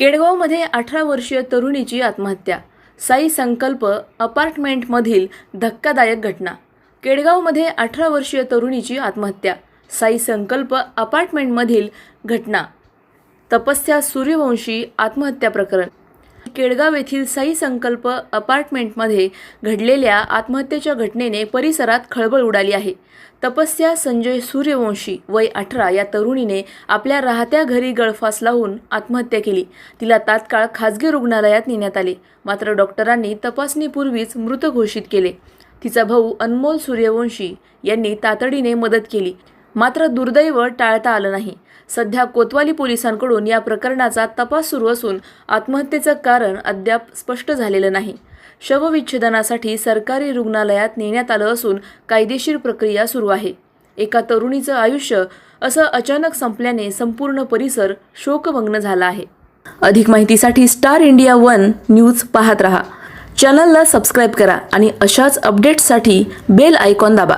केडगावमध्ये अठरा वर्षीय तरुणीची आत्महत्या. साई संकल्प अपार्टमेंटमधील धक्कादायक घटना. केडगावमध्ये अठरा वर्षीय तरुणीची आत्महत्या. साई संकल्प अपार्टमेंटमधील घटना. तपस्या सूर्यवंशी आत्महत्या प्रकरण. केडगाव येथील साई संकल्प अपार्टमेंटमध्ये घडलेल्या आत्महत्येच्या घटनेने परिसरात खळबळ उडाली आहे. तपस्या संजय सूर्यवंशी वय अठरा या तरुणीने आपल्या राहत्या घरी गळफास लावून आत्महत्या केली. तिला तात्काळ खाजगी रुग्णालयात नेण्यात आले. मात्र डॉक्टरांनी तपासणीपूर्वीच मृत घोषित केले. तिचा भाऊ अनमोल सूर्यवंशी यांनी तातडीने मदत केली. मात्र दुर्दैव टाळता आलं नाही. सध्या कोतवाली पोलिसांकडून या प्रकरणाचा तपास सुरू असून आत्महत्येचं कारण अद्याप स्पष्ट झालेलं नाही. शवविच्छेदनासाठी सरकारी रुग्णालयात नेण्यात आलं असून कायदेशीर प्रक्रिया सुरू आहे. एका तरुणीचं आयुष्य असं अचानक संपल्याने संपूर्ण परिसर शोकभग्न झाला आहे. अधिक माहितीसाठी स्टार इंडिया वन न्यूज पाहत रहा. चॅनलला सबस्क्राईब करा आणि अशाच अपडेट्ससाठी बेल आयकॉन दाबा.